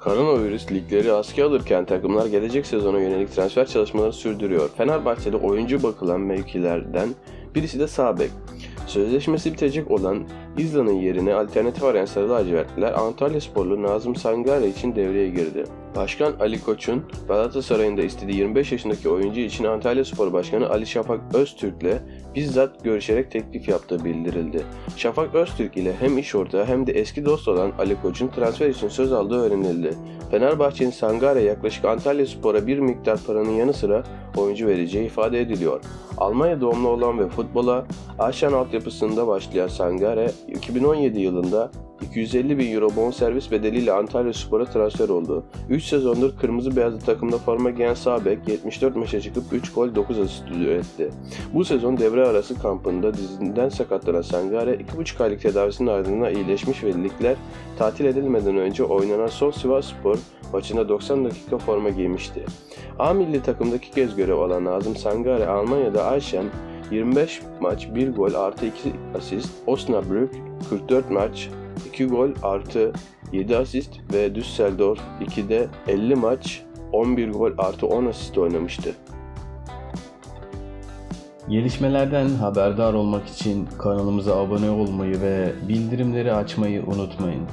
Koronavirüs ligleri askıya alırken takımlar gelecek sezona yönelik transfer çalışmaları sürdürüyor. Fenerbahçe'de oyuncu bakılan mevkilerden birisi de sağ bek. Sözleşmesi bitecek olan İzlan'ın yerine alternatif arayan Sarı lacivertliler Antalya sporlu Nazım Sangare için devreye girdi. Başkan Ali Koç'un Galatasaray'ın da istediği 25 yaşındaki oyuncu için Antalya Spor Başkanı Ali Şafak Öztürk'le bizzat görüşerek teklif yaptığı bildirildi. Şafak Öztürk ile hem iş ortağı hem de eski dost olan Ali Koç'un transfer için söz aldığı öğrenildi. Fenerbahçe'nin Sangare yaklaşık Antalya Spor'a bir miktar paranın yanı sıra oyuncu vereceği ifade ediliyor. Almanya doğumlu olan ve futbola Aşan altyapısında başlayan Sangare 2017 yılında 250 bin euro bonservis bedeliyle Antalya Spor'a transfer oldu. 3 sezondur kırmızı beyazlı takımda forma giyen sağ bek 74 maça çıkıp 3 gol 9 asist etti. Bu sezon devre arası kampında dizinden sakatlanan Sangare 2,5 aylık tedavisinin ardından iyileşmiş ve ligler tatil edilmeden önce oynanan son Sivas Spor maçında 90 dakika forma giymişti. A milli takımdaki kez görev alan Nazım Sangare Almanya'da Ayşen 25 maç 1 gol artı 2 asist, Osnabrück 44 maç 2 gol artı 7 asist ve Düsseldorf 2'de 50 maç 11 gol artı 10 asist oynamıştı. Gelişmelerden haberdar olmak için kanalımıza abone olmayı ve bildirimleri açmayı unutmayın.